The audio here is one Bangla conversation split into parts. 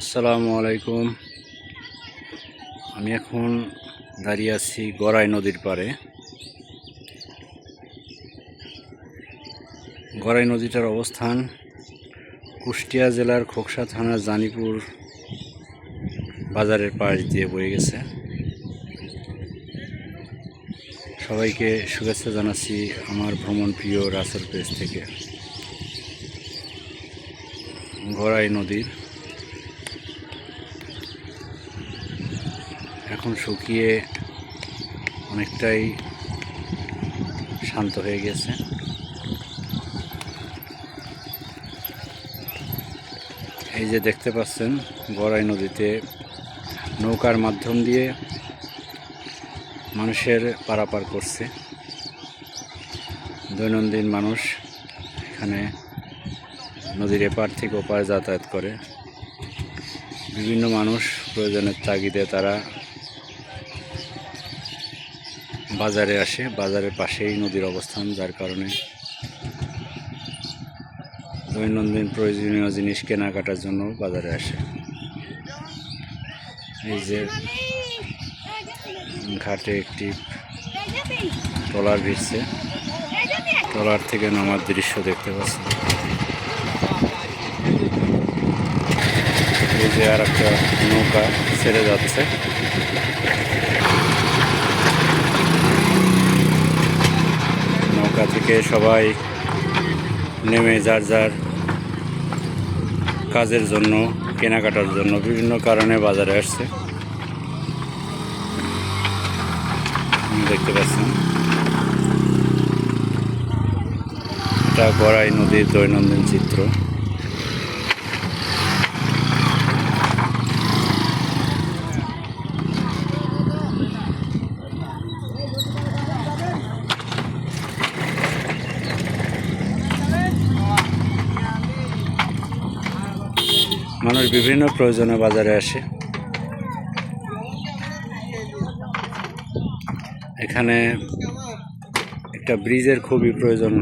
আসসালামু আলাইকুম। আমি এখন দাঁড়িয়ে আছি গড়াই নদীর পাড়ে। গড়াই নদীটার অবস্থান কুষ্টিয়া জেলার খোকসা থানার জানিপুর বাজারের পাশ দিয়ে বয়ে গেছে। সবাইকে শুভেচ্ছা জানাচ্ছি আমার ভ্রমণ প্রিয় রাসেল পেজ থেকে। গড়াই নদীর এখন শুকিয়ে অনেকটাই শান্ত হয়ে গেছে। এই যে দেখতে পাচ্ছেন গড়াই নদীতে নৌকার মাধ্যম দিয়ে মানুষের পারাপার করছে। দৈনন্দিন মানুষ এখানে নদীর এপার থেকে ওপারে যাতায়াত করে। বিভিন্ন মানুষ প্রয়োজনের তাগিদে তারা বাজারে আসে, বাজারের পাশেই নদীর অবস্থান, যার কারণে দৈনন্দিন প্রয়োজনীয় জিনিস কেনাকাটার জন্য বাজারে আসে। এই যে ঘাটে একটি ট্রলার ভিড়ছে। ট্রলার থেকে নামার দৃশ্য দেখতে পাচ্ছি এই যে আর একটা নৌকা ছেড়ে যাচ্ছে নৌকা থেকে সবাই নেমে যার যার কাজের জন্য, কেনাকাটার জন্য বিভিন্ন কারণে বাজারে আসছে। দেখতে পাচ্ছেন। এটা গড়াই নদীর দৈনন্দিন চিত্র মানুষ বিভিন্ন প্রয়োজনে বাজারে আসে। এখানে একটা ব্রিজের খুবই প্রয়োজন।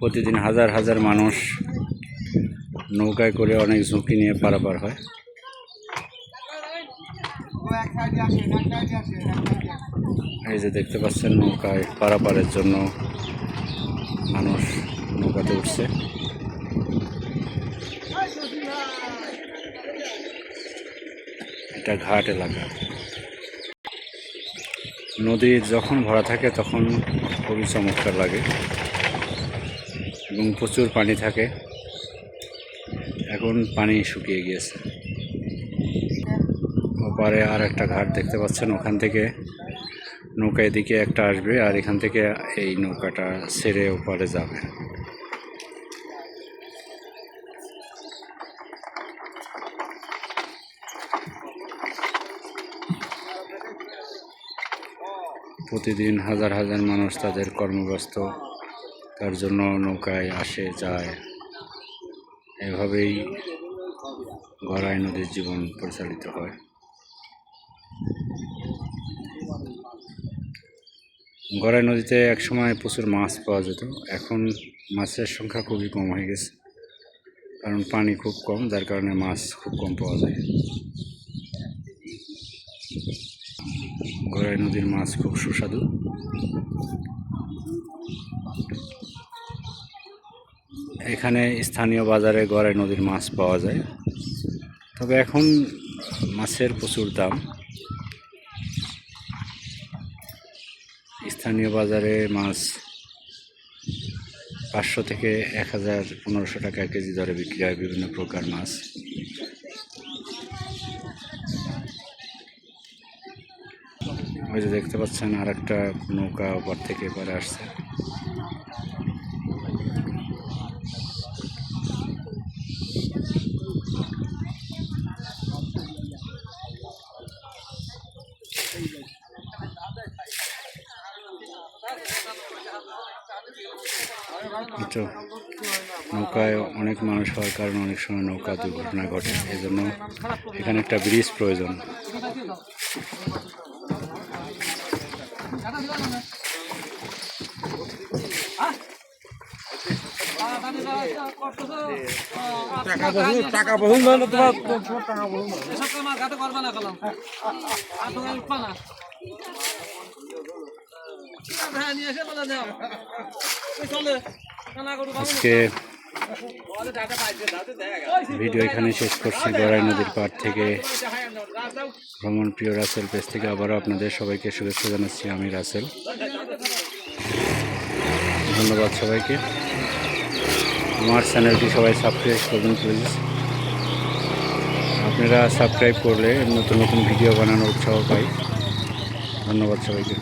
প্রতিদিন হাজার হাজার মানুষ নৌকায় করে অনেক ঝুঁকি নিয়ে পারাপার হয়। এই যে দেখতে পাচ্ছেন নৌকায় পারাপারের জন্য মানুষ নৌকাতে উঠছে। এটা ঘাট এলাকা। নদী যখন ভরা থাকে তখন খুবই চমৎকার লাগে এবং প্রচুর পানি থাকে। এখন পানি শুকিয়ে গিয়েছে। ওপারে আর একটা ঘাট দেখতে পাচ্ছেন, ওখান থেকে নৌকা এদিকে একটা আসবে আর এখান থেকে এই নৌকাটা ছেড়ে ওপারে যাবে। প্রতিদিন হাজার হাজার মানুষ তাদের কর্মব্যস্ত, তার জন্য নৌকায় আসে, যায়। এভাবেই গড়াই নদীর জীবন পরিচালিত হয়। গড়াই নদীতে একসময় প্রচুর মাছ পাওয়া যেত। এখন মাছের সংখ্যা খুবই কম হয়ে গেছে, কারণ পানি খুব কম, যার কারণে মাছ খুব কম পাওয়া যায়। গড়াই নদীর মাছ খুব সুস্বাদু। এখানে স্থানীয় বাজারে গড়াই নদীর মাছ পাওয়া যায়। তবে এখন মাছের প্রচুর দাম। স্থানীয় বাজারে মাছ পাঁচশো থেকে এক হাজার পনেরোশো টাকা কেজি দরে বিক্রি হয় বিভিন্ন প্রকার মাছ। ওই যে দেখতে পাচ্ছেন আর একটা নৌকা ওপর থেকে এবারে আসছে। নৌকায় অনেক মানুষ হওয়ার কারণে অনেক সময় নৌকা দুর্ঘটনা ঘটে। এই জন্য এখানে একটা ব্রিজ প্রয়োজন। ভিডিও এখানে শেষ করছি গড়াই নদীর পাড় থেকে। ভ্রমণ প্রিয় রাসেল পেজ থেকে আবারও আপনাদের সবাইকে শুভেচ্ছা জানাচ্ছি, আমি রাসেল। ধন্যবাদ সবাইকে। আমার চ্যানেলটি সবাই সাবস্ক্রাইব করবেন প্লিজ আপনারা সাবস্ক্রাইব করলে নতুন নতুন ভিডিও বানানোর উৎসাহ পাই। ধন্যবাদ সবাইকে।